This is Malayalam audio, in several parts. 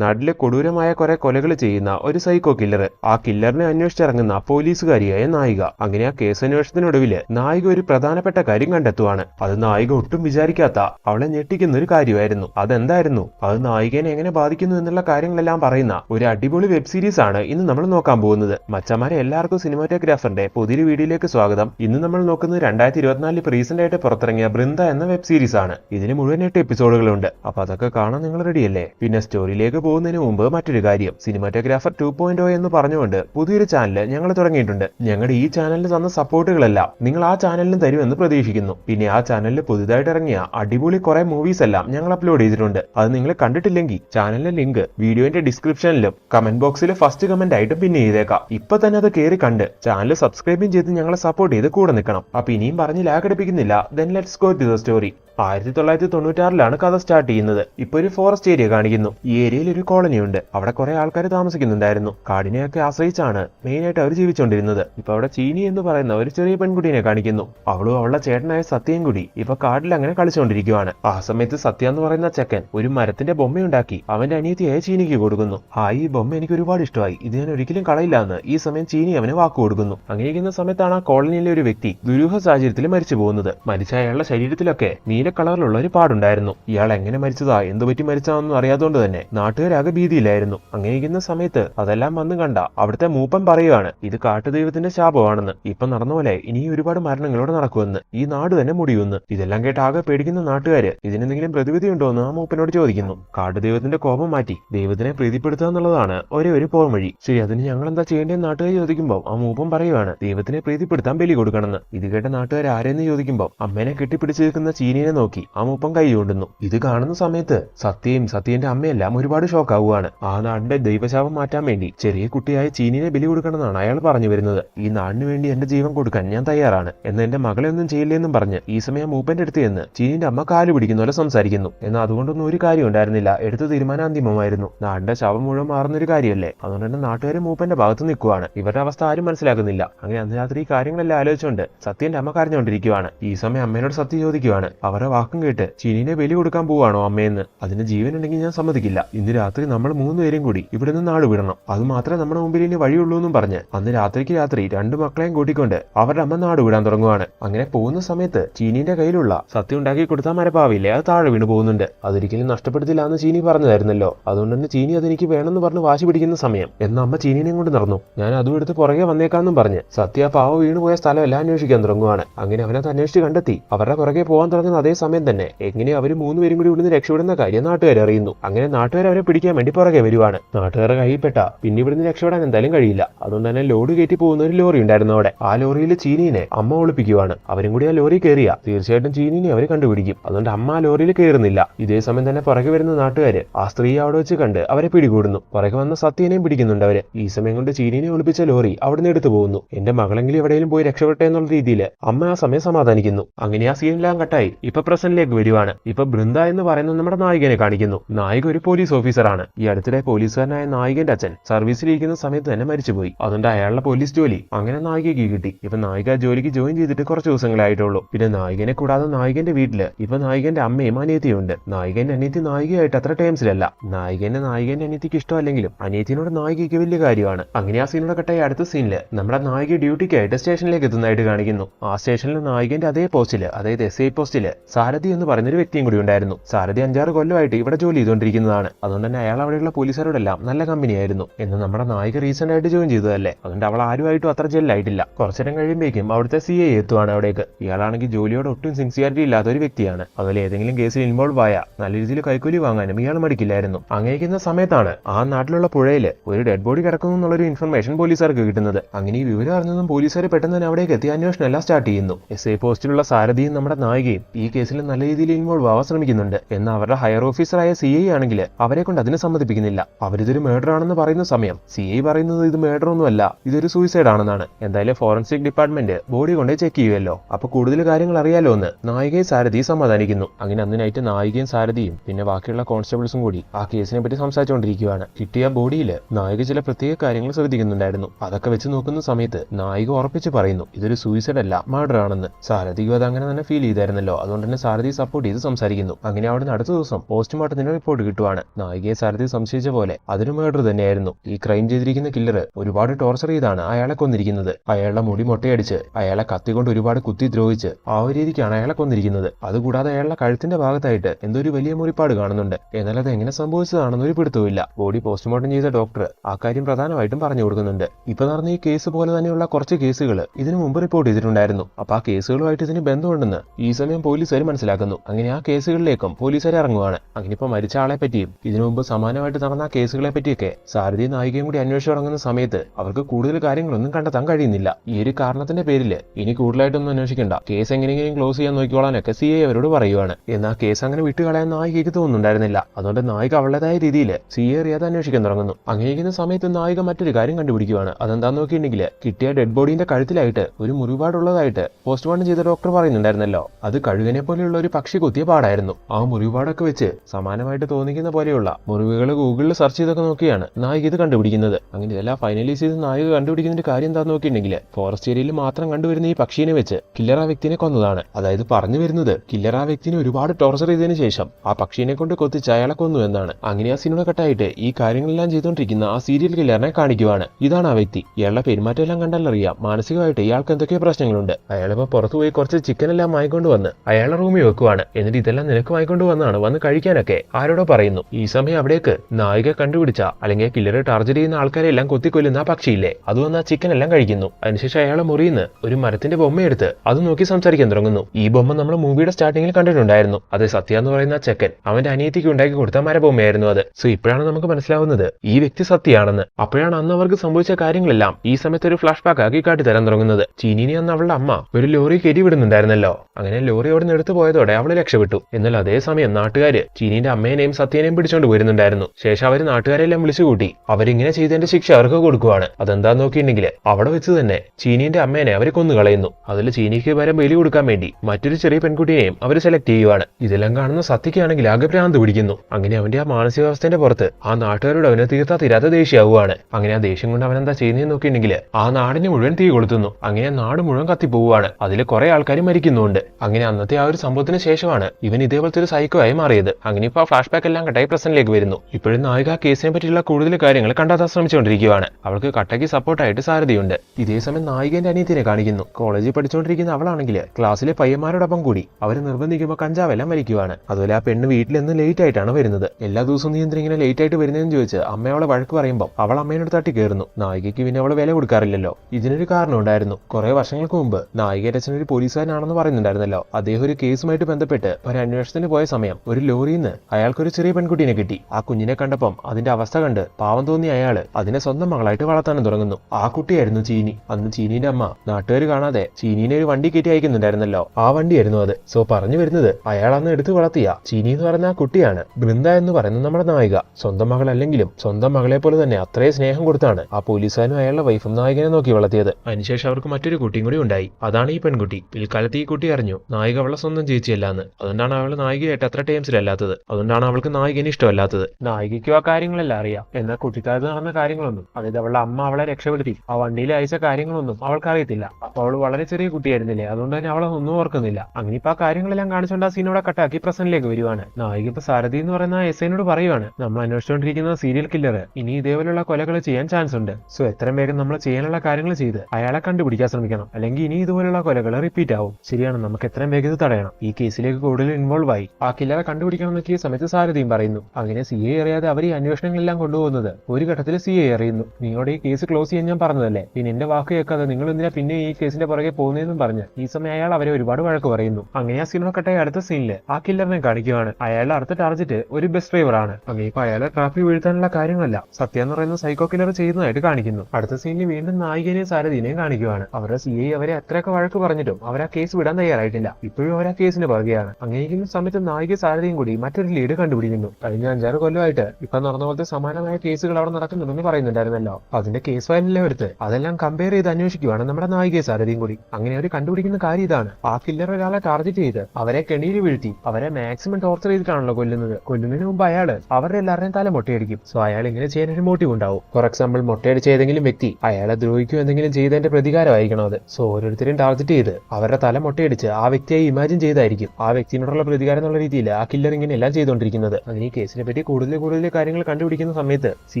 നാട്ടിലെ കൊടൂരമായ കുറെ കൊലകൾ ചെയ്യുന്ന ഒരു സൈക്കോ കില്ലർ ആ കില്ലറിനെ അന്വേഷിച്ചിറങ്ങുന്ന പോലീസുകാരിയായ നായിക. അങ്ങനെ ആ കേസ് അന്വേഷണത്തിനൊടുവിൽ നായിക ഒരു പ്രധാനപ്പെട്ട കാര്യം കണ്ടെത്തുവാണ്. അത് നായിക ഒട്ടും വിചാരിക്കാത്ത അവളെ ഞെട്ടിക്കുന്ന ഒരു കാര്യമായിരുന്നു. അതെന്തായിരുന്നു? അത് നായികനെ എങ്ങനെ ബാധിക്കുന്നു എന്നുള്ള കാര്യങ്ങളെല്ലാം പറയുന്ന ഒരു അടിപൊളി വെബ് സീരീസ് ആണ് ഇന്ന് നമ്മൾ നോക്കാൻ പോകുന്നത്. മച്ചമാരെ എല്ലാവർക്കും സിനിമാറ്റോഗ്രാഫറിന്റെ പുതിയൊരു വീഡിയോയിലേക്ക് സ്വാഗതം. ഇന്ന് നമ്മൾ നോക്കുന്നത് രണ്ടായിരത്തി ഇരുപത്തിനാലിൽ റീസെന്റ് ആയിട്ട് പുറത്തിറങ്ങിയ ബൃന്ദ എന്ന വെബ് സീരീസ് ആണ്. ഇതിന് മുഴുവൻ എട്ട് എപ്പിസോഡുകളുണ്ട് അപ്പൊ അതൊക്കെ കാണാൻ നിങ്ങൾ റെഡിയല്ലേ പിന്നെ സ്റ്റോറിയിലേക്ക് പോകുന്നതിന് മുമ്പ് മറ്റൊരു കാര്യം. സിനിമാറ്റോഗ്രാഫർ ടു പോയിന്റ് എന്ന് പറഞ്ഞുകൊണ്ട് പുതിയൊരു ചാനൽ ഞങ്ങൾ തുടങ്ങിയിട്ടുണ്ട്. ഞങ്ങളുടെ ഈ ചാനലിന് തന്ന സപ്പോർട്ടുകളെല്ലാം നിങ്ങൾ ആ ചാനലിന് തരുമെന്ന് പ്രതീക്ഷിക്കുന്നു. പിന്നെ ആ ചാനലിൽ പുതുതായിട്ട് ഇറങ്ങിയ അടിപൊളി കുറെ മൂവീസ് എല്ലാം ഞങ്ങൾ അപ്ലോഡ് ചെയ്തിട്ടുണ്ട്. അത് നിങ്ങൾ കണ്ടിട്ടില്ലെങ്കിൽ ചാനലിന്റെ ലിങ്ക് വീഡിയോന്റെ ഡിസ്ക്രിപ്ഷനിലും കമന്റ് ബോക്സിൽ ഫസ്റ്റ് കമന്റ് ആയിട്ട് പിന്നെ ചെയ്തേക്കാം. ഇപ്പൊ തന്നെ അത് കയറി കണ്ട് ചാനൽ സബ്സ്ക്രൈബും ചെയ്ത് ഞങ്ങളെ സപ്പോർട്ട് ചെയ്ത് കൂടെ നിൽക്കണം. അപ്പൊ ഇനിയും പറഞ്ഞ് ലാഗടിപ്പിക്കുന്നില്ല then let's go to the story ആയിരത്തി തൊള്ളായിരത്തി തൊണ്ണൂറ്റാറിലാണ് കഥ സ്റ്റാർട്ട് ചെയ്യുന്നത്. ഇപ്പൊ ഒരു ഫോറസ്റ്റ് ഏരിയ കാണിക്കുന്നു. ഈ ഏരിയയിൽ ഒരു കോളനിയുണ്ട്. അവിടെ കുറെ ആൾക്കാർ താമസിക്കുന്നുണ്ടായിരുന്നു. കാടിനെയൊക്കെ ആശ്രയിച്ചാണ് മെയിൻ ആയിട്ട് അവർ ജീവിച്ചുകൊണ്ടിരുന്നത് ഇപ്പൊ അവിടെ ചീനി എന്ന് പറയുന്ന ഒരു ചെറിയ പെൺകുട്ടിയെ കാണിക്കുന്നു. അവളും അവളുടെ ചേട്ടനായ സത്യം കൂടി ഇപ്പൊ കാട്ടിൽ അങ്ങനെ കളിച്ചുകൊണ്ടിരിക്കുവാണ് ആ സമയത്ത് സത്യ എന്ന് പറയുന്ന ചെക്കൻ ഒരു മരത്തിന്റെ ബൊമ്മയുണ്ടാക്കി അവന്റെ അനിയത്തിയായ ചീനിക്ക് കൊടുക്കുന്നു. ആ ഈ ബൊമ്മ എനിക്ക് ഒരുപാട് ഇഷ്ടമായി. ഇത് ഞാൻ ഒരിക്കലും കളയില്ല എന്ന് ഈ സമയം ചീനി അവന് വാക്ക് കൊടുക്കുന്നു. അങ്ങനെയിരിക്കുന്ന സമയത്താണ് ആ കോളനിയിലെ ഒരു വ്യക്തി ദുരൂഹ സാഹചര്യത്തിൽ മരിച്ചു പോകുന്നത്. മരിച്ച അയാളുടെ ശരീരത്തിലൊക്കെ നീല കളറിലുള്ള ഒരു പാടുണ്ടായിരുന്നു. ഇയാൾ എങ്ങനെ മരിച്ചതാ എന്തുപറ്റി പറ്റി മരിച്ചതാണെന്നും അറിയാത്തതുകൊണ്ട് തന്നെ നാട്ടുകാരാകെ ഭീതിയിലായിരുന്നു. അങ്ങനെ ഇരിക്കുന്ന സമയത്ത് അതെല്ലാം വന്ന് കണ്ട അവിടുത്തെ മൂപ്പൻ പറയുവാണ് ഇത് കാട്ടുദൈവത്തിന്റെ ശാപമാണെന്ന്. ഇപ്പൊ നടന്ന പോലെ ഇനി ഒരുപാട് മരണങ്ങളോട് നടക്കുമെന്ന്. ഈ നാട് തന്നെ മുടിയുമെന്ന്. ഇതെല്ലാം കേട്ട് ആകെ പേടിക്കുന്ന നാട്ടുകാര് ഇതിനെന്തെങ്കിലും പ്രതിവിധി ഉണ്ടോ എന്ന് ആ മൂപ്പനോട് ചോദിക്കുന്നു. കാട്ടുദൈവത്തിന്റെ കോപം മാറ്റി ദൈവത്തിനെ പ്രീതിപ്പെടുത്തുക എന്നുള്ളതാണ് ഒരേ ഒരു പോംവഴി ശരി അതിന് ഞങ്ങൾ എന്താ ചെയ്യേണ്ടതെന്ന് നാട്ടുകാർ ചോദിക്കുമ്പോൾ ആ മൂപ്പൻ പറയുവാണ് ദൈവത്തിനെ പ്രീതിപ്പെടുത്താൻ ബലി കൊടുക്കണമെന്ന്. ഇത് കേട്ട നാട്ടുകാർ ആരെന്ന് ചോദിക്കുമ്പോൾ അമ്മേനെ കെട്ടിപ്പിടിച്ചിരിക്കുന്ന ചീനിനെ നോക്കി ആ മൂപ്പൻ കൈ ചൂണ്ടുന്നു. ഇത് കാണുന്ന സമയത്ത് സത്യയും സത്യന്റെ അമ്മയെല്ലാം ഒരുപാട് ഷോക്കാവുകയാണ്. ആ നാടിന്റെ ദൈവശാപം മാറ്റാൻ വേണ്ടി ചെറിയ കുട്ടിയായ ചീനിനെ ബലി കൊടുക്കണമെന്നാണ് അയാൾ പറഞ്ഞു വരുന്നത്. ഈ നാടിന് വേണ്ടി എന്റെ ജീവൻ കൊടുക്കാൻ ഞാൻ തയ്യാറാണ്. എന്ന് എന്റെ മകളെ ഒന്നും ചെയ്യില്ലെന്നും പറഞ്ഞ് ഈ സമയം മൂപ്പന്റെ അടുത്ത് എന്ന് ചീനിന്റെ അമ്മ കാൽ പിടിക്കുന്ന പോലെ സംസാരിക്കുന്നു. എന്നാൽ അതുകൊണ്ടൊന്നും ഒരു കാര്യം ഉണ്ടായിരുന്നില്ല. എടുത്ത തീരുമാനാന്തിമമായിരുന്നു നാടിന്റെ ശാപം മുഴുവൻ മാറുന്ന ഒരു കാര്യമല്ലേ? അതുകൊണ്ട് തന്നെ നാട്ടുകാർ മൂപ്പന്റെ ഭാഗത്ത് നിൽക്കുവാണ്. ഇവരുടെ അവസ്ഥ ആരും മനസ്സിലാക്കുന്നില്ല. അങ്ങനെ അന്ന് രാത്രി ഈ കാര്യങ്ങളെല്ലാം ആലോചിച്ചുകൊണ്ട് സത്യന്റെ അമ്മ കരഞ്ഞുകൊണ്ടിരിക്കുവാണ്. ഈ സമയം അമ്മയോട് സത്യം ചോദിക്കുവാണ്. അവരുടെ വാക്കും കേട്ട് ചീനിനെ ബലി കൊടുക്കാൻ പോവാണോ അമ്മയെന്ന് അതിന് ജീവൻ ഉണ്ടെങ്കിൽ ഞാൻ സമ്മതിക്കില്ല. ഇന്ന് രാത്രി നമ്മൾ മൂന്നുപേരും കൂടി ഇവിടെ നിന്ന് നാട് വിടണം. അത് മാത്രമേ നമ്മുടെ മുമ്പിൽ ഇനി വഴിയുള്ളൂ എന്നും പറഞ്ഞ് അന്ന് രാത്രിക്ക് രാത്രി രണ്ടു മക്കളെയും കൂട്ടിക്കൊണ്ട് അവരുടെ അമ്മ നാട് വിടാൻ തുടങ്ങുവാണ്. അങ്ങനെ പോകുന്ന സമയത്ത് ചീനിന്റെ കയ്യിലുള്ള സത്യം ഉണ്ടാക്കി കൊടുത്ത മരപ്പാവില്ലേ അത് താഴെ വീണ് പോകുന്നുണ്ട്. അതൊരിക്കലും നഷ്ടപ്പെടുത്തില്ല എന്ന് ചീനി പറഞ്ഞതായിരുന്നല്ലോ. അതുകൊണ്ട് തന്നെ ചീനി അതെനിക്ക് വേണമെന്ന് പറഞ്ഞ് വാശി പിടിക്കുന്ന സമയം. എന്ന അമ്മ ചീനിനെയും കൊണ്ട് നടന്നു. ഞാൻ അതും എടുത്ത് പുറകെ വന്നേക്കാന്നും പറഞ്ഞ് സത്യ പാവ വീണ് പോയ സ്ഥലം അന്വേഷിക്കാൻ തുടങ്ങുവാണ്. അങ്ങനെ അവനത് അന്വേഷിച്ച് കണ്ടെത്തി. അവരുടെ പുറകെ പോകാൻ തുടങ്ങുന്ന അതേ സമയം തന്നെ എങ്ങനെ അവർ മൂന്നുപേരും കൂടി ഇവിടുന്ന് രക്ഷപ്പെടുന്ന കാര്യം നാട്ടുകാർ അറിയുന്നു അങ്ങനെ നാട്ടുകാർ അവരെ പിടിക്കാൻ വേണ്ടി പുറകെ വരുവാണ്. നാട്ടുകാരുടെ കൈപ്പെട്ട പിന്നെ ഇവിടുന്ന് രക്ഷപ്പെടാൻ എന്തായാലും കഴിയില്ല. അതുകൊണ്ട് തന്നെ ലോഡ് കയറ്റി പോകുന്ന ഒരു ലോറി ഉണ്ടായിരുന്നു അവിടെ. ആ ലോറിയിൽ ചീനീനെ അമ്മ ഒളിപ്പിക്കുവാണ്. അവരും കൂടി ആ ലോറി കയറിയ. തീർച്ചയായിട്ടും ചീനീനെ അവർ കണ്ടുപിടിക്കും. അതുകൊണ്ട് അമ്മ ആ ലോറിയിൽ കയറുന്നില്ല. ഇതേ സമയം തന്നെ പുറകെ വരുന്ന നാട്ടുകാര് ആ സ്ത്രീ അവിടെ വെച്ച് കണ്ട് അവരെ പിടികൂടുന്നു. പുറകെ വന്ന സത്യനെയും പിടിക്കുന്നുണ്ട് അവർ. ഈ സമയം കൊണ്ട് ചീനീനെ ഒളിപ്പിച്ച ലോറി അവിടുന്ന് എടുത്തു പോകുന്നു. എന്റെ മകളെങ്കിലും എവിടെയെങ്കിലും പോയി രക്ഷപ്പെട്ടെ എന്നുള്ള രീതിയിൽ അമ്മ ആ സമയം സമാധാനിക്കുന്നു. അങ്ങനെ ആ സീനെല്ലാം കട്ടായി. ഇപ്പൊ പ്രസന്റിലേക്ക് വരുവാണ്. ഇപ്പൊ ബൃന്ദ എന്ന് പറയുന്ന നമ്മുടെ നായികനെ കാണിക്കുന്നു. നായിക ഒരു പോലീസ് ഓഫീസറാണ് ഈ അടുത്തിടെ പോലീസുകാരനായ നായികന്റെ അച്ഛൻ സർവീസിലിരിക്കുന്ന സമയത്ത് തന്നെ മരിച്ചുപോയി. അതുകൊണ്ട് അയാളുടെ പോലീസ് ജോലി അങ്ങനെ നായികയ്ക്ക് കിട്ടി. ഇപ്പൊ നായിക ജോലിക്ക് ജോയിൻ ചെയ്തിട്ട് കുറച്ച് ദിവസങ്ങളായിട്ടുള്ളൂ. പിന്നെ നായികനെ കൂടാതെ നായികന്റെ വീട്ടിൽ ഇപ്പൊ നായികന്റെ അമ്മയും അനിയത്തിയും ഉണ്ട്. നായികന്റെ അനിയത്തി നായികയായിട്ട് അത്ര ടൈംസിലല്ല. നായികന്റെ നായികന്റെ അനിയത്തിക്ക് ഇഷ്ടമല്ലെങ്കിലും അനിയത്തിനോട് നായികയ്ക്ക് വലിയ കാര്യമാണ്. അങ്ങനെ ആ സീനോട് കട്ടായി അടുത്ത സീനിൽ നമ്മുടെ നായിക ഡ്യൂട്ടിക്കായിട്ട് സ്റ്റേഷനിലേക്ക് എത്തുന്നതായിട്ട് കാണിക്കുന്നു. ആ സ്റ്റേഷനിൽ നായികന്റെ അതേ പോസ്റ്റിൽ അതായത് എസ് ഐ പോസ്റ്റിൽ സാരഥി എന്ന് പറയുന്ന ഒരു വ്യക്തിയും കൂടി ഉണ്ടായിരുന്നു. സാരഥി അഞ്ചാറ് കൊല്ലമായിട്ട് ഇവിടെ ജോലി ചെയ്തുകൊണ്ടിരിക്കുന്നതാണ്. അതുകൊണ്ട് തന്നെ അയാൾ അവിടെയുള്ള പോലീസുകാരോടെല്ലാം നല്ല കമ്പനിയായിരുന്നു എന്ന് നമ്മുടെ നായിക റീസെന്റ് ആയിട്ട് ജോയിൻ ചെയ്തതല്ലേ? അതുകൊണ്ട് അവൾ ആരുമായിട്ടും അത്ര ജെല്ലായിട്ടില്ല. കുറച്ചേരം കഴിയുമ്പോഴേക്കും അവിടുത്തെ സി ഐ എത്തുവാണ് അവിടേക്ക്. ഇയാളാണെങ്കിൽ ജോലിയോട് ഒട്ടും സിൻസിയാരിറ്റി ഇല്ലാത്ത ഒരു വ്യക്തിയാണ്. അതുപോലെ ഏതെങ്കിലും കേസിൽ ഇൻവോൾവ് ആയ നല്ല രീതിയിൽ കൈക്കൂലി വാങ്ങാനും ഇയാൾ മടിക്കില്ലായിരുന്നു. അങ്ങേക്കുന്ന സമയത്താണ് ആ നാട്ടിലുള്ള പുഴയിൽ ഒരു ഡെഡ് ബോഡി കിടക്കുന്നു എന്നുള്ളൊരു ഇൻഫർമേഷൻ പോലീസുകാർക്ക് കിട്ടുന്നത്. അങ്ങനെ ഈ വിവരം അറിഞ്ഞതും പോലീസുകാർ പെട്ടെന്ന് തന്നെ അവിടേക്ക് എത്തി അന്വേഷണം എല്ലാം സ്റ്റാർട്ട് ചെയ്യുന്നു. എസ് ഐ പോസ്റ്റിലുള്ള സാരഥിയും നമ്മുടെ നായികയും ഈ കേസിൽ നല്ല രീതിയിൽ ഇൻവോൾവ് ആവാൻ ശ്രമിക്കുന്നുണ്ട്. എന്ന് അവരുടെ ഹയർ ഓഫീസറായ സി ഐ ആണെങ്കിൽ അവരെ കൊണ്ട് അതിനെ സമ്മതിപ്പിക്കുന്നില്ല. അവരിതൊരു മേഡർ ആണെന്ന് പറയുന്ന സമയം. സി ഐ പറയുന്നത് ഇത് മേഡർ ഒന്നുമല്ല ഇതൊരു സൂയിസൈഡ് ആണെന്നാണ്. എന്തായാലും ഫോറൻസിക് ഡിപ്പാർട്ട്മെന്റ് ബോഡി കൊണ്ടേ ചെക്ക് ചെയ്യുമല്ലോ അപ്പൊ കൂടുതൽ കാര്യങ്ങൾ അറിയാലോ എന്ന് നായികയും സാരഥി സമാധാനിക്കുന്നു. അങ്ങനെ അന്ന് നൈറ്റ് നായികയും സാരഥിയും പിന്നെ ബാക്കിയുള്ള കോൺസ്റ്റബിൾസും കൂടി ആ കേസിനെ പറ്റി സംസാരിച്ചുകൊണ്ടിരിക്കുകയാണ് കിട്ടിയ ബോഡിയിൽ നായിക ചില പ്രത്യേക കാര്യങ്ങൾ ശ്രദ്ധിക്കുന്നുണ്ടായിരുന്നു. അതൊക്കെ വെച്ച് നോക്കുന്ന സമയത്ത് നായിക ഉറപ്പിച്ച് പറയുന്നു ഇതൊരു സൂയിസൈഡ് അല്ല മർഡർ ആണെന്ന്. സാരഥിക്കും അത് അങ്ങനെ തന്നെ ഫീൽ ചെയ്തായിരുന്നല്ലോ. അതുകൊണ്ട് തന്നെ സാരഥി സപ്പോർട്ട് ചെയ്ത് സംസാരിക്കുന്നു. അങ്ങനെ അവിടുന്ന് അടുത്ത ദിവസം പോസ്റ്റ്മോർട്ടത്തിന്റെ റിപ്പോർട്ട് കിട്ടുവാണ്. നായിക നായികയെ സാരഥി സംശയിച്ച പോലെ അതൊരു മേർഡർ തന്നെയായിരുന്നു. ഈ ക്രൈം ചെയ്തിരിക്കുന്ന കില്ലർ ഒരുപാട് ടോർച്ചർ ചെയ്താണ് അയാളെ കൊന്നിരിക്കുന്നത്. അയാളുടെ മുടി മൊട്ടയടിച്ച് അയാളെ കത്തിക്കൊണ്ട് ഒരുപാട് കുത്തി ദ്രോഹിച്ച് ആ ഒരു രീതിക്കാണ് അയാളെ കൊന്നിരിക്കുന്നത്. അതുകൂടാതെ അയാളുടെ കഴുത്തിന്റെ ഭാഗത്തായിട്ട് എന്തൊരു വലിയ മുറിപ്പാട് കാണുന്നുണ്ട്. എന്നാൽ അത് എങ്ങനെ സംഭവിച്ചതാണെന്ന് ഒരു പിടുത്തവുമില്ല. ബോഡി പോസ്റ്റ്മോർട്ടം ചെയ്ത ഡോക്ടർ ആ കാര്യം പ്രധാനമായിട്ടും പറഞ്ഞു കൊടുക്കുന്നുണ്ട്. ഇപ്പൊ നടന്ന ഈ കേസ് പോലെ തന്നെയുള്ള കുറച്ച് കേസുകൾ ഇതിനു മുമ്പ് റിപ്പോർട്ട് ചെയ്തിട്ടുണ്ടായിരുന്നു. അപ്പൊ ആ കേസുകളുമായിട്ട് ഇതിന് ബന്ധമുണ്ടെന്ന് ഈ സമയം പോലീസുകാർ മനസ്സിലാക്കുന്നു. അങ്ങനെ ആ കേസുകളിലേക്കും പോലീസുകാർ ഇറങ്ങുവാണ്. അങ്ങനെ ഇപ്പൊ മരിച്ച ആളെ പറ്റിയും ഇതിനു മുമ്പ് സമാനമായിട്ട് നടന്ന കേസുകളെ പറ്റിയൊക്കെ സാരഥി നായികയും കൂടി അന്വേഷിച്ചു തുടങ്ങുന്ന സമയത്ത് അവർക്ക് കൂടുതൽ കാര്യങ്ങളൊന്നും കണ്ടെത്താൻ കഴിയുന്നില്ല. ഈ ഒരു കാരണത്തിന്റെ പേരിൽ ഇനി കൂടുതലായിട്ടൊന്നും അന്വേഷിക്കണ്ട. കേസ് എങ്ങനെയെങ്കിലും ക്ലോസ് ചെയ്യാൻ നോക്കിക്കോളാനൊക്കെ സി ഐ അവരോട് പറയുവാണ്. എന്നാൽ കേസ് അങ്ങനെ വിട്ടുകളയാൻ നായികയ്ക്ക് തോന്നുന്നുണ്ടായിരുന്നില്ല. അതുകൊണ്ട് നായിക അവളുടേതായ രീതിയിൽ സി ഐ അറിയാതെ അന്വേഷിക്കാൻ തുടങ്ങുന്നു. അങ്ങനെയിരിക്കുന്ന സമയത്ത് നായിക മറ്റൊരു കാര്യം കണ്ടുപിടിക്കുവാണ്. അതെന്താന്ന് നോക്കിയിട്ടുണ്ടെങ്കിൽ കിട്ടിയ ഡെഡ് ബോഡിന്റെ കഴുത്തിലായിട്ട് ഒരു മുറിപാടുള്ളതായിട്ട് പോസ്റ്റ്മോർട്ടം ചെയ്ത ഡോക്ടർ പറയുന്നുണ്ടായിരുന്നല്ലോ. അത് കഴുകനെ പോലെയുള്ള ഒരു പക്ഷി കുത്തിയ പാടായിരുന്നു. ആ മുറിപാടൊക്കെ വെച്ച് സമാനമായിട്ട് തോന്നിക്കുന്ന പോലെയുള്ള മുറിവുകൾ ഗൂഗിളിൽ സെർച്ച് ചെയ്തൊക്കെ നോക്കിയാണ്. നായിക ഇത് കണ്ടുപിടിക്കുന്നത്. അങ്ങനെ ഇതെല്ലാം ഫൈനലൈസ് ചെയ്ത് നായിക കണ്ടുപിടിക്കുന്നതിന്റെ കാര്യം എന്താന്ന് നോക്കിയിട്ടുണ്ടെങ്കിൽ ഫോറസ്റ്റ് ഏരിയയിൽ മാത്രം കണ്ടുവരുന്ന ഈ പക്ഷീനെ വെച്ച് കില്ലർ ആ വ്യക്തിനെ കൊന്നതാണ്. അതായത് പറഞ്ഞു വരുന്നത് കില്ലർ ആ വ്യക്തിനെ ഒരുപാട് ടോർച്ചർ ചെയ്തതിനു ശേഷം ആ പക്ഷീനെ കൊണ്ട് കൊത്തിച്ച് അയാളെ കൊന്നു എന്നാണ്. അങ്ങനെ ആ സിനിമ കട്ടായിട്ട് ഈ കാര്യങ്ങളെല്ലാം ചെയ്തുകൊണ്ടിരിക്കുന്ന ആ സീരിയൽ കില്ലറിനെ കാണിക്കുവാണ്. ഇതാണ് ആ വ്യക്തി. ഇയാളുടെ പെരുമാറ്റം എല്ലാം കണ്ടാലറിയാം മാനസികമായിട്ട് ഇയാൾക്ക് എന്തൊക്കെയോ പ്രശ്നങ്ങളുണ്ട്. അയാളിപ്പോ പുറത്തു പോയി കുറച്ച് ചിക്കൻ എല്ലാം വാങ്ങിക്കൊണ്ട് വന്ന് അയാളെ റൂമിൽ വെക്കുവാണ്. എന്നിട്ട് ഇതെല്ലാം നിനക്ക് വാങ്ങിക്കൊണ്ട് വന്നാണ് വന്ന് കഴിക്കാനൊക്കെ ആരോടോ പറയുന്നു. ഈ സമയം അവിടേക്ക് നായിക കണ്ടുപിടിച്ച അല്ലെങ്കിൽ കില്ലറെ ടാർജ് ചെയ്യുന്ന ആൾക്കാരെ എല്ലാം കൊത്തിക്കൊല്ലുന്ന ആ പക്ഷിയില്ലേ? അത് വന്ന് ആ ചിക്കൻ എല്ലാം കഴിക്കുന്നു. അതിനുശേഷം അയാളെ മുറിയുന്ന ഒരു മരത്തിന്റെ ബൊമ്മയെടുത്ത് അത് നോക്കി സംസാരിക്കാൻ തുടങ്ങുന്നു. ഈ ബൊമ്മ നമ്മൾ മൂവിയുടെ സ്റ്റാർട്ടിങ്ങിൽ കണ്ടിട്ടുണ്ടായിരുന്നു. അത് സത്യ എന്ന് പറയുന്ന ചെക്കൻ അവന്റെ അനിയത്തിക്ക് ഉണ്ടാക്കി കൊടുത്ത മരബൊമ്മയായിരുന്നു അത്. സോ ഇപ്പോഴാണ് നമുക്ക് മനസ്സിലാവുന്നത് ഈ വ്യക്തി സത്യമാണെന്ന് അപ്പോഴാണ് അന്ന് അവർക്ക് സംഭവിച്ച കാര്യങ്ങളെല്ലാം ഈ സമയത്ത് ഒരു ഫ്ലാഷ് ബാക്ക് ആക്കി കാട്ടി തരാൻ തുടങ്ങുന്നത്. ചീനിനെ അന്ന് അവളുടെ അമ്മ ഒരു ലോറി കയറ്റി വിടുന്നുണ്ടായിരുന്നല്ലോ. അങ്ങനെ ലോറി അവിടെ നിന്ന് എടുത്തു പോയതോടെ അവൾ രക്ഷപ്പെട്ടു. എന്നാൽ അതേസമയം നാട്ടുകാര് ചീനിന്റെ അമ്മേനെയും സത്യനെയും പിടിച്ചോണ്ട് വരുന്നുണ്ടായിരുന്നു. ശേഷം അവർ നാട്ടുകാരെല്ലാം വിളിച്ചു കൂട്ടി. അവരിങ്ങനെ ചെയ്തതിന്റെ ശിക്ഷ അവർക്ക് കൊടുക്കുവാണ്. അതെന്താന്ന് നോക്കിയിട്ടുണ്ടെങ്കിൽ അവിടെ വെച്ച് തന്നെ ചീനിന്റെ അമ്മേനെ അവർ കൊന്നു കളയുന്നു. അതിൽ ചീനിക്ക് പകരം ബലി കൊടുക്കാൻ വേണ്ടി മറ്റൊരു ചെറിയ പെൺകുട്ടിയെയും അവർ സെലക്ട് ചെയ്യുവാണ്. ഇതെല്ലാം കാണുന്ന സത്യക്കാണെങ്കിൽ ആകെ ഭ്രാന്ത് പിടിക്കുന്നു. അങ്ങനെ അവന്റെ ആ മാനസികാവസ്ഥന്റെ പുറത്ത് ആ നാട്ടുകാരോട് അവനെ തീർത്താ തീരാത്ത ദേഷ്യമാവുകയാണ് അങ്ങനെ ആ ദേഷ്യം കൊണ്ട് അവൻ എന്താ ചെയ്യുന്നതെന്ന് നോക്കിയിട്ടുണ്ടെങ്കിൽ ആ നാടിന് മുഴുവൻ തീ കൊളുത്തുന്നു. അങ്ങനെ നാട് മുഴുവൻ കത്തിപ്പോവുകയാണ് അതിൽ കുറെ ആൾക്കാർ മരിക്കുന്നുണ്ട്. അങ്ങനെ അന്നത്തെ ആ ഒരു സംഭവത്തിന് ശേഷമാണ് ഇവൻ ഇതേപോലത്തെ ഒരു സൈക്കോ ആയി മാറിയത്. അങ്ങനെ ഇപ്പൊ ആ ഫ്ലാഷ് ബാക്ക് എല്ലാം കട്ടായി പ്രസന്റിലേക്ക് വരുന്നു ഇപ്പോഴും നായിക കേസിനെ പറ്റിയുള്ള കൂടുതൽ കാര്യങ്ങൾ കണ്ടെത്താൻ ശ്രമിച്ചുകൊണ്ടിരിക്കുകയാണ് അവൾക്ക് കട്ടയ്ക്ക് സപ്പോർട്ടായിട്ട് സാരഥിയുണ്ട്. ഇതേ സമയം നായികന്റെ അനിയത്തിനെ കാണിക്കുന്നു. കോളേജിൽ പഠിച്ചുകൊണ്ടിരിക്കുന്ന അവളാണെങ്കിൽ ക്ലാസ്സിലെ പയ്യന്മാരോടൊപ്പം കൂടി അവരെ നിർബന്ധിക്കുമ്പോൾ കഞ്ചാവെല്ലാം വലിക്കുവാണ്. അതുപോലെ ആ പെണ്ണ് വീട്ടിൽ നിന്ന് ലേറ്റ് ആയിട്ടാണ് വരുന്നത്. എല്ലാ ദിവസവും നീ ഇങ്ങനെ ലേറ്റ് ആയിട്ട് വരുന്നതെന്ന് ചോദിച്ച് അമ്മ അവളെ വഴക്ക് പറയുമ്പോൾ അവൾ അമ്മേനോട് തട്ടി കയറുന്നു. നായികയ്ക്ക് പിന്നെ അവളെ വില കൊടുക്കാറില്ലല്ലോ. ഇതിനൊരു കാരണം ഉണ്ടായിരുന്നു. കുറെ വർഷങ്ങൾക്ക് മുമ്പ് നായികയുടെ അച്ഛൻ ഒരു പോലീസുകാരനാണെന്ന് പറയുന്നുണ്ടായിരുന്നല്ലോ. അദ്ദേഹം ഒരു കേസുമായിട്ട് ബന്ധപ്പെട്ട് ഒരു അന്വേഷണത്തിന് പോയ സമയം ഒരു ലോറിയിൽ നിന്ന് അയാൾക്കൊരു ചെറിയ പെൺകുട്ടീനെ കിട്ടി. ആ കുഞ്ഞിനെ കണ്ടപ്പം അതിന്റെ അവസ്ഥ കണ്ട് പാവം തോന്നിയ അയാൾ അതിനെ സ്വന്തം മകളായിട്ട് വളർത്താനും തുടങ്ങുന്നു. ആ കുട്ടിയായിരുന്നു ചീനി. അന്ന് ചീനിന്റെ അമ്മ നാട്ടുകാർ കാണാതെ ചീനീനെ ഒരു വണ്ടി കയറ്റി അയക്കുന്നുണ്ടായിരുന്നല്ലോ. ആ വണ്ടിയായിരുന്നു അത്. സോ പറഞ്ഞു വരുന്നത് അയാൾ അന്ന് എടുത്തു വളർത്തിയ ചീനി എന്ന് പറഞ്ഞ ആ കുട്ടിയാണ് ബൃന്ദ എന്ന് പറയുന്ന നമ്മുടെ നായിക. സ്വന്തം മകളല്ലെങ്കിലും സ്വന്തം മകളെ പോലെ തന്നെ അത്രയും സ്നേഹം കൊടുത്താണ് ആ പോലീസുകാരനും അയാളുടെ വൈഫും നായികനെ നോക്കി വളർത്തിയത്. അതിനുശേഷം അവർക്ക് മറ്റൊരു കുട്ടിയും കൂടി ഉണ്ടായി. അതാണ് ഈ പെൺകുട്ടി. പിൽക്കാലത്ത് ഈ കുട്ടി അറിഞ്ഞു. നായിക അവളെ സ്വന്തം ചേച്ചിയല്ലാന്ന്. അതുകൊണ്ടാണ് അവൾ നായികയായിട്ട് അത്ര ടൈംസിലല്ലാത്തത്. അതുകൊണ്ടാണ് അവൾക്ക് നായികനെ ഇഷ്ടമല്ലാത്തത് നായികയ്ക്കും ആ കാര്യങ്ങളെല്ലാം അറിയാം. എന്നാൽ കുട്ടിക്കാലത്ത് നടന്ന കാര്യങ്ങളൊന്നും അതായത് അവളുടെ അമ്മ അവളെ രക്ഷപ്പെടുത്തി ആ വണ്ടിയിൽ അയച്ച കാര്യങ്ങളൊന്നും അവൾക്ക് അറിയത്തില്ല അപ്പൊ അവൾ വളരെ ചെറിയ കുട്ടിയായിരുന്നില്ലേ അതുകൊണ്ട് തന്നെ അവളെ ഒന്നും ഓർക്കുന്നില്ല. അങ്ങനെ ഇപ്പൊ ആ കാര്യങ്ങളെല്ലാം കാണിച്ചുകൊണ്ട് ആ സീനോടെ കട്ടാക്കി പ്രസന്റിലേക്ക് വരുവാണ്. നായിക ഇപ്പൊ സാരഥി എന്ന് പറയുന്ന എസ് ഐനോട് പറയുവാണ് നമ്മൾ അന്വേഷിച്ചുകൊണ്ടിരിക്കുന്ന സീരിയൽ കില്ലർ ഇനി ഇതേപോലെയുള്ള കൊലകൾ ചെയ്യാൻ ചാൻസ് ഉണ്ട്. സോ എത്രയും വേഗം നമ്മൾ ചെയ്യാനുള്ള കാര്യങ്ങൾ ചെയ്ത് അയാളെ കണ്ടുപിടിക്കാൻ ശ്രമിക്കണം. അല്ലെങ്കിൽ ഇനി ഇതുപോലുള്ള കൊലകൾ റിപ്പീറ്റ് ആവും. ശരിയാണ് നമുക്ക് എത്രയും വേഗം തടയണം. ഈ കേസിലേക്ക് കൂടുതൽ ഇൻവോൾവ് ആയി. ആ കില്ലറെ കണ്ടുപിടിക്കണം എന്നൊക്കെ സമയത്ത് സാരഥിയും പറയുന്നു സി എ അറിയാതെ അവർ ഈ അന്വേഷണങ്ങളെല്ലാം കൊണ്ടുപോകുന്നത്. ഒരു ഘട്ടത്തിൽ സി എ അറിയുന്നു. നിങ്ങളോട് ഈ കേസ് ക്ലോസ് ചെയ്യാൻ ഞാൻ പറഞ്ഞതല്ലേ? പിന്നെ എന്റെ വാക്ക് കേൾക്കാതെ നിങ്ങൾ എന്തിനാ പിന്നെ ഈ കേസിന്റെ പുറകെ പോകുന്നതെന്നും പറഞ്ഞ്. ഈ സമയം അയാൾ അവരെ ഒരുപാട് വഴക്ക് പറയുന്നു. അങ്ങനെ ആ സിനിമ കട്ടായ അടുത്ത സീനിൽ ആ കില്ലറിനെ കാണിക്കുകയാണ്. അയാളുടെ അടുത്ത ടാർജറ്റ് ഒരു ബസ് ഡ്രൈവർ ആണ്. അങ്ങനെ ഇപ്പൊ അയാളെ ട്രാഫിക് വീഴ്ത്താനുള്ള കാര്യങ്ങളല്ല. സത്യ എന്ന് പറയുന്ന സൈക്കോ കില്ലർ ചെയ്യുന്നതായിട്ട് കാണിക്കുന്നു. അടുത്ത സീനിൽ വീണ്ടും നായികനെയും സാരഥിനെയും കാണിക്കുകയാണ്. അവരുടെ സി ഐ അവരെ അത്രയൊക്കെ വഴക്ക് പറഞ്ഞിട്ടും അവർ ആ കേസ് വിടാൻ തയ്യാറായിട്ടില്ല. ഇപ്പോഴും അവർ ആ കേസിന് പുറകെയാണ്. അങ്ങനെയിരിക്കുന്ന സമയത്ത് നായിക സാരഥിയും കൂടി മറ്റൊരു ലീഡ് കണ്ടുപിടിക്കുന്നു. കഴിഞ്ഞ അഞ്ചാറ് കൊല്ലമായിട്ട്. ഇപ്പൊ നടന്ന പോലത്തെ സമാനമായ കേസുകൾ അവിടെ നടക്കുന്നുണ്ടെന്ന് പറയുന്നുണ്ടായിരുന്നല്ലോ. അതിന്റെ കേസ് ഫയലിലെ എടുത്ത് അതെല്ലാം കമ്പയർ ചെയ്ത് അന്വേഷിക്കുവാണ് നമ്മുടെ നായിക സാരഥിയും കൂടി. അങ്ങനെ അവർ കണ്ടുപിടിക്കുന്ന കാര്യം ഇതാണ്. ആ കില്ലർ ഒരാളെ ടാർഗറ്റ് ചെയ്ത് അവരെ കെണിയിൽ വീഴ്ത്തി അവരെ മാക്സിമം ടോർച്ചർ ചെയ്തിട്ടാണല്ലോ കൊല്ലുന്നത്. കൊല്ലുന്നതിന് മുമ്പ് അയാൾ അവരുടെ എല്ലാവരുടെയും തല മൊട്ടയടിക്കും. സോ അയാൾ ഇങ്ങനെ ചെയ്യാൻ ഒരു മോട്ടീവ് ഉണ്ടാവും. ഫോർ എക്സാമ്പിൾ മൊട്ടയടിച്ച ഏതെങ്കിലും വ്യക്തി അയാളെ ദ്രോഹിക്കും എന്തെങ്കിലും ചെയ്തതിന്റെ പ്രതികാരമായിരിക്കണം അത്. സോ ഓരോരുത്തരെയും ടാർഗറ്റ് ചെയ്ത് അവരുടെ തല മൊട്ടയടിച്ച് ആ വ്യക്തിയെ ഇമാജിൻ ചെയ്തായിരിക്കും. ആ വ്യക്തിയോടുള്ള പ്രതികാരം എന്നുള്ള രീതിയിൽ ആ കില്ലർ ഇങ്ങനെ എല്ലാം ചെയ്തുകൊണ്ടിരിക്കുന്നത്. അങ്ങനെ ഈ കേസിനെ ഇതിനെപ്പറ്റി കൂടുതൽ കൂടുതൽ കാര്യങ്ങൾ കണ്ടുപിടിക്കുന്ന സമയത്ത് സി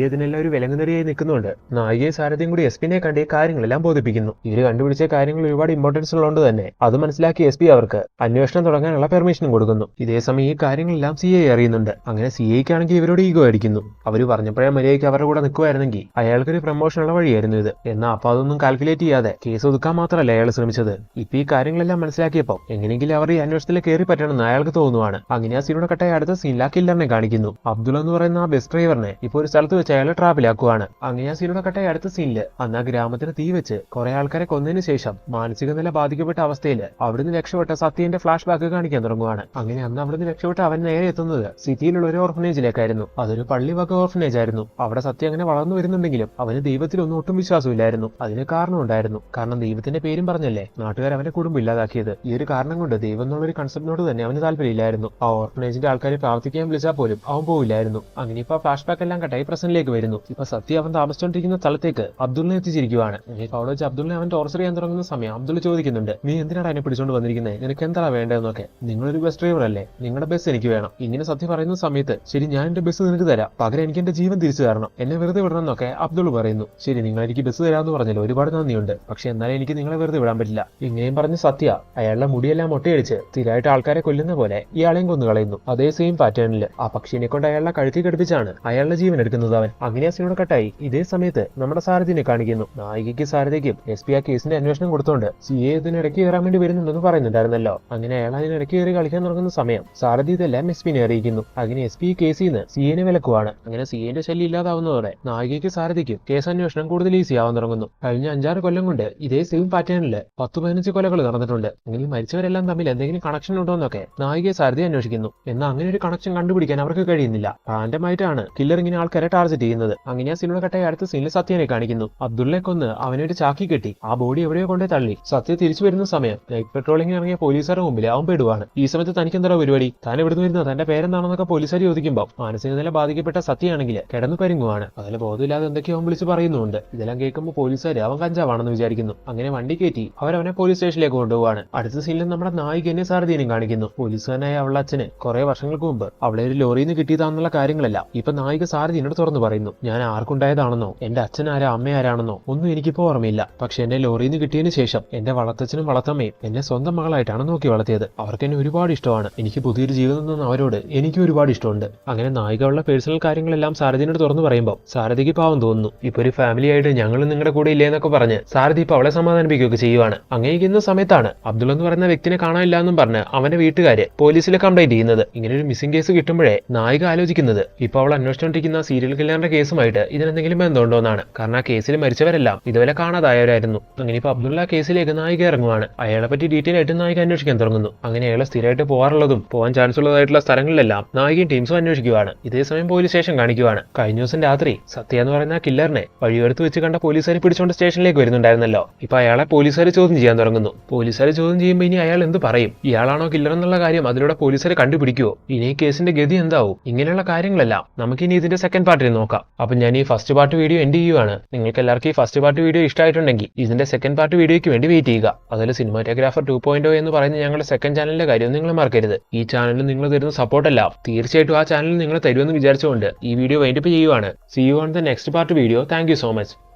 എ ഇതിനെല്ലാം ഒരു വിലങ്ങുന്നറിയായി നിൽക്കുന്നുണ്ട്. നായികയും സാരഥിയും കൂടി എസ് പിനെ കണ്ട് ഈ കാര്യങ്ങളെല്ലാം ബോധിപ്പിക്കുന്നു. ഇവർ കണ്ടുപിടിച്ച കാര്യങ്ങൾ ഒരുപാട് ഇമ്പോർട്ടൻസ് ഉള്ളതുകൊണ്ട് തന്നെ അത് മനസ്സിലാക്കി എസ് പി അവർക്ക് അന്വേഷണം തുടങ്ങാനുള്ള പെർമിഷനും കൊടുക്കുന്നു. ഇതേസമയം ഈ കാര്യങ്ങളെല്ലാം സി എ അറിയുന്നുണ്ട്. അങ്ങനെ സി എക്കാണെങ്കിൽ ഇവരോട് ഈഗോ ആയിരിക്കുന്നു. അവർ പറഞ്ഞപ്പോഴേ മര്യാദയ്ക്ക് അവരുടെ കൂടെ നിൽക്കുമായിരുന്നെങ്കിൽ അയാൾക്കൊരു പ്രൊമോഷനുള്ള വഴിയായിരുന്നു ഇത്. എന്നാൽ അപ്പൊ അതൊന്നും കാൽക്കുലേറ്റ് ചെയ്യാതെ കേസ് ഒതുക്കാൻ മാത്രമല്ല അയാൾ ശ്രമിച്ചത്. ഇപ്പൊ ഈ കാര്യങ്ങളെല്ലാം മനസ്സിലാക്കിയപ്പോൾ എങ്ങനെയെങ്കിലും അവർ ഈ അന്വേഷണത്തിൽ കയറി പറ്റണമെന്ന് അയാൾക്ക് തോന്നുവാണ്. അങ്ങനെ ആ സീനോടെ കട്ടായ അടുത്ത സീനിലാക്കില്ലെന്നെ ആ കാണിക്കുന്നു അബ്ദുൾ എന്ന് പറയുന്ന ആ ബസ് ഡ്രൈവറിനെ ഇപ്പോൾ ഒരു സ്ഥലത്ത് വെച്ച് അയാളെ ട്രാപ്പിലാക്കുവാണ് അങ്ങനെ ആ സീനോടെ കട്ട അടുത്ത സീനിൽ അന്ന് ആ ഗ്രാമത്തിന് തീ വെച്ച് കുറെ ആൾക്കാരെ കൊന്നതിന് ശേഷം മാനസിക നില ബാധിക്കപ്പെട്ട അവസ്ഥയിൽ അവിടുന്ന് രക്ഷപ്പെട്ട സത്യന്റെ ഫ്ലാഷ് ബാക്ക് കാണിക്കാൻ തുടങ്ങുവാണ്. അങ്ങനെ അന്ന് അവിടുന്ന് രക്ഷപ്പെട്ട അവൻ നേരെ എത്തുന്നത് സിറ്റിയിലുള്ള ഒരു ഓർഫനേജിലേക്കായിരുന്നു അതൊരു പള്ളി വക ഓർഫനേജ് ആയിരുന്നു അവിടെ സത്യം അങ്ങനെ വളർന്നു വരുന്നുണ്ടെങ്കിലും അവന് ദൈവത്തിലൊന്നും ഒട്ടും വിശ്വാസമില്ലായിരുന്നു. അതിന് കാരണം ഉണ്ടായിരുന്നു. കാരണം ദൈവത്തിന്റെ പേരും പറഞ്ഞല്ലേ നാട്ടുകാർ അവന്റെ കുടുംബം ഇല്ലാതാക്കിയത്. ഈ ഒരു കാരണം കൊണ്ട് ദൈവം എന്നുള്ളൊരു കൺസെപ്റ്റിനോട് തന്നെ അവന് താല്പര്യമില്ലായിരുന്നു. ആ ഓർഫനേജിന്റെ ആൾക്കാരെ പ്രാർത്ഥിക്കാൻ വിളിച്ചാൽ പോലും അവൻ പോവില്ലായിരുന്നു. അങ്ങനെ ഇപ്പൊ ഫ്ലാഷ് ബാക്ക് എല്ലാം കട്ടായി പ്രസന്റിലേക്ക് വരുന്നു. ഇപ്പൊ സത്യ അവൻ താമസിച്ചുകൊണ്ടിരിക്കുന്ന സ്ഥലത്തേക്ക് അബ്ദുളിനെ എത്തിച്ചിരിക്കുവാണ്. ഇപ്പൊ അവിടെ വെച്ച് അബ്ദുളിനെ അവൻ ടോർച്ചർ ചെയ്യാൻ തുടങ്ങുന്ന സമയം അബ്ദുൾ ചോദിക്കുന്നുണ്ട് നീ എന്തിനാണ് എന്നെ പിടിച്ചോണ്ട് വന്നിരിക്കുന്നത് നിനക്ക് എന്താണ് വേണ്ടതെന്നൊക്കെ? നിങ്ങളൊരു ബസ് ഡ്രൈവർ അല്ലേ? നിങ്ങളുടെ ബസ് എനിക്ക് വേണം. ഇങ്ങനെ സത്യ പറയുന്ന സമയത്ത് ശരി ഞാൻ എന്റെ ബസ് നിനക്ക് തരാം. പകരം എനിക്ക് എന്റെ ജീവൻ തിരിച്ചു തരണം. എന്നെ വെറുതെ വിടണം എന്നൊക്കെ അബ്ദുൾ പറയുന്നു. ശരി നിങ്ങൾ എനിക്ക് ബസ് തരാമെന്ന് പറഞ്ഞല്ലോ ഒരുപാട് നന്ദിയുണ്ട്. പക്ഷെ എന്നാലും എനിക്ക് നിങ്ങളെ വെറുതെ വിടാൻ പറ്റില്ല. ഇങ്ങനെയും പറഞ്ഞ് സത്യ അയാളുടെ മുടിയെല്ലാം മുട്ടയടിച്ച് സ്ഥിരമായിട്ട് ആൾക്കാരെ കൊല്ലുന്ന പോലെ ഇയാളെയും കൊന്നു കളയുന്നു അതേ സെയിം പാറ്റേണിൽ ആ പക്ഷിനെ കൊണ്ട് അയാളെ കഴുത്തി കടുപ്പിച്ചാണ് അയാളുടെ ജീവൻ എടുക്കുന്നത് അവൻ. അങ്ങനെ സീനോട് കട്ടായി. ഇതേ സമയത്ത് നമ്മുടെ സാരഥിനെ കാണിക്കുന്നു. നായികയ്ക്ക് സാരഥിക്കും എസ് പി ആ കേസിന്റെ അന്വേഷണം കൊടുത്തോണ്ട് സി എ ഇതിനിടയ്ക്ക് കയറാൻ വേണ്ടി വരുന്നുണ്ടെന്ന് പറയുന്നുണ്ടായിരുന്നല്ലോ. അങ്ങനെ അയാൾ അതിനിടയ്ക്ക് കയറി കളിക്കാൻ തുടങ്ങുന്ന സമയം സാരഥി ഇതെല്ലാം എസ് പിനെ അറിയിക്കുന്നു. അങ്ങനെ എസ് പി കേസിൽ നിന്ന് സി എനെ വിലക്കുവാണ്. അങ്ങനെ സി എന്റെ ശല്യം ഇല്ലാതാവുന്നതോടെ നായികയ്ക്ക് സാരഥിക്കും കേസ് അന്വേഷണം കൂടുതൽ ഈസി ആവാൻ തുടങ്ങുന്നു. കഴിഞ്ഞ അഞ്ചാറ് കൊല്ലം കൊണ്ട് ഇതേ സെയിം പാറ്റേണിൽ പത്ത് പതിനഞ്ച് കൊലകൾ നടന്നിട്ടുണ്ട്. അങ്ങനെ മരിച്ചവരെല്ലാം തമ്മിൽ എന്തെങ്കിലും കണക്ഷൻ ഉണ്ടോ എന്നൊക്കെ നായികയെ സാരഥി അന്വേഷിക്കുന്നു. എന്നാൽ അങ്ങനെ ഒരു കണക്ഷൻ കണ്ടുപിടിക്കാൻ അവർക്ക് കഴിയുന്നില്ല. റാൻഡമായിട്ടാണ് കില്ലർ ഇങ്ങനെ ആൾക്കാരെ ടാർജറ്റ് ചെയ്യുന്നത്. അങ്ങനെ സിനിമ കട്ടയെ അടുത്ത സീനിൽ സത്യനെ കാണിക്കുന്നു. അബ്ദുള്ളെ കൊന്ന് അവനൊരു ചാക്കി കെട്ടി. ആ ബോഡി എവിടെയോ കൊണ്ടേ തള്ളി. സത്യ തിരിച്ചു വരുന്ന സമയം. നൈറ്റ് പെട്രോളിംഗ് ഇറങ്ങിയ പോലീസുകാരുടെ മുമ്പിൽ അവൻ പെടുവാണ്. ഈ സമയത്ത് തനിക്ക് എന്താ പരിപാടി? താൻ എവിടുന്ന് വരുന്നത്? തന്റെ പേരെന്താണെന്നൊക്കെ പോലീസുകാർ ചോദിക്കുമ്പോൾ മാനസിക നില ബാധിക്കപ്പെട്ട സത്യയാണെങ്കിൽ കിടന്നു പരിങ്ങുവാണ്. അതിൽ ബോധമില്ലാതെ എന്തൊക്കെയോ അവൻ വിളിച്ച് പറയുന്നുണ്ട് ഇതെല്ലാം കേൾക്കുമ്പോൾ പോലീസുകാർ അവൻ കഞ്ചാവാണെന്ന് വിചാരിക്കുന്നു. അങ്ങനെ വണ്ടി കയറ്റി അവരവനെ പോലീസ് സ്റ്റേഷനിലേക്ക് കൊണ്ടുപോവാണ്. അടുത്ത സീനിൽ നമ്മുടെ നായികനെ സാരഥീനം കാണിക്കുന്നു. പോലീസുകാരനായ അവളുടെ അച്ഛന് കുറെ വർഷങ്ങൾക്ക് മുമ്പ് അവളെ ഒരു ലോറിയിൽ നിന്ന് കിട്ടിയതാണെന്നുള്ള കാര്യങ്ങളെല്ലാം ഇപ്പൊ നായിക സാരഥി എന്നോട് തുറന്നു പറയുന്നു. ഞാൻ ആർക്കുണ്ടായതാണെന്നോ? എന്റെ അച്ഛൻ ആരാ അമ്മ ആരാണെന്നോ ഒന്നും എനിക്കിപ്പോ ഓർമ്മയില്ല. പക്ഷെ എന്നെ ലോറിയിൽ നിന്ന് കിട്ടിയതിന് ശേഷം എന്റെ വളർത്തച്ഛനും വളർത്തമ്മയും എന്നെ സ്വന്തം മകളായിട്ടാണ് നോക്കി വളർത്തിയത്. അവർക്ക് എന്നെ ഒരുപാട് ഇഷ്ടമാണ്. എനിക്ക് പുതിയൊരു ജീവിതം തന്ന അവരോട് എനിക്കും ഒരുപാട് ഇഷ്ടമുണ്ട്. അങ്ങനെ നായികയുള്ള പേഴ്സണൽ കാര്യങ്ങളെല്ലാം സാരഥിനോട് തുറന്നു പറയുമ്പോൾ സാരഥിക്ക് പാവം തോന്നുന്നു. ഇപ്പൊ ഒരു ഫാമിലി ആയിട്ട് ഞങ്ങൾ നിങ്ങളുടെ കൂടെ ഇല്ലേന്നൊക്കെ പറഞ്ഞ് സാരഥി ഇപ്പൊ അവളെ സമാധാനിപ്പിക്കുകയൊക്കെ ചെയ്യുവാണ്. അങ്ങനെയിരിക്കുന്ന സമയത്താണ് അബ്ദുൾ എന്ന് പറയുന്ന വ്യക്തിനെ കാണാനില്ല എന്നും പറഞ്ഞ് അവന്റെ വീട്ടുകാര് പോലീസിൽ കംപ്ലൈന്റ് ചെയ്യുന്നത്. ഇങ്ങനെ ഒരു മിസ്സിംഗ് കേസ് കിട്ടുമ്പോഴേ നായിക ആലോചിക്കുന്നത്. ഇപ്പൊ അവൾ അന്വേഷിച്ചുകൊണ്ടിരിക്കുന്ന സീരിയൽ കില്ലറിന്റെ കേസുമായിട്ട് ഇതിനെന്തെങ്കിലും ബന്ധമുണ്ടോ എന്നാണ് കാരണം ആ കേസിൽ മരിച്ചവരെല്ലാം ഇതുവരെ കാണാതായവരായിരുന്നു. അങ്ങനെ ഇപ്പൊ അബ്ദുള്ള കേസിലേക്ക് നായിക ഇറങ്ങുവാണ്. അയാളെ പറ്റി ഡീറ്റെയിൽ ആയിട്ട് നായിക അന്വേഷിക്കാൻ തുടങ്ങുന്നു. അങ്ങനെ അയാളെ സ്ഥിരമായിട്ട് പോകാറുള്ളതും പോകാൻ ചാൻസ് ഉള്ളതായിട്ടുള്ള സ്ഥലങ്ങളിലെല്ലാം നായികയും ടീംസും അന്വേഷിക്കുവാണ്. ഇതേസമയം പോലീസ് സ്റ്റേഷൻ കാണിക്കുവാണ്. കഴിഞ്ഞ ദിവസം രാത്രി സത്യ എന്ന് പറയുന്ന കില്ലറിനെ വഴിയോരത്ത് വെച്ച് കണ്ട പോലീസുകാരെ പിടിച്ചുകൊണ്ട് സ്റ്റേഷനിലേക്ക് വരുന്നുണ്ടായിരുന്നല്ലോ. ഇപ്പൊ അയാളെ പോലീസുകാർ ചോദ്യം ചെയ്യാൻ തുടങ്ങുന്നു. പോലീസുകാർ ചോദ്യം ചെയ്യുമ്പോൾ ഇനി അയാൾ എന്ത് പറയും? ഇയാളാണോ കില്ലർ എന്നുള്ള കാര്യം അതിലൂടെ പോലീസുകാരെ കണ്ടുപിടിക്കുവോ? ഇനി കേസിന്റെ ഗതി എന്താവും? ഇങ്ങനെയുള്ള കാര്യങ്ങളെല്ലാം നമുക്കിനി ഇതിന്റെ സെക്കൻഡ് പാർട്ടിൽ നോക്കാം. അപ്പൊ ഞാൻ ഈ ഫസ്റ്റ് പാർട്ട് വീഡിയോ എൻഡ് ചെയ്യുവാണ്. നിങ്ങൾക്ക് എല്ലാവർക്കും ഈ ഫസ്റ്റ് പാർട്ട് വീഡിയോ ഇഷ്ടമായിട്ടുണ്ടെങ്കിൽ ഇതിന്റെ സെക്കൻഡ് പാർട്ട് വീഡിയോയ്ക്ക് വേണ്ടി വെയിറ്റ് ചെയ്യുക. അതിൽ സിനിമാറ്റോഗ്രാഫർ ടു പോയിന്റ് എന്ന് പറയുന്ന ഞങ്ങളുടെ സെക്കൻഡ് ചാനലിന്റെ കാര്യം നിങ്ങൾ മറക്കരുത്. ഈ ചാനലിൽ നിങ്ങൾ തരുന്ന സപ്പോർട്ടെല്ലാം തീർച്ചയായിട്ടും ആ ചാനലിൽ നിങ്ങൾ തരുമെന്ന് വിചാരിച്ചുകൊണ്ട് ഈ വീഡിയോ വൈൻഡപ്പ് ചെയ്യുവാണ്. See you on the next part video thank so much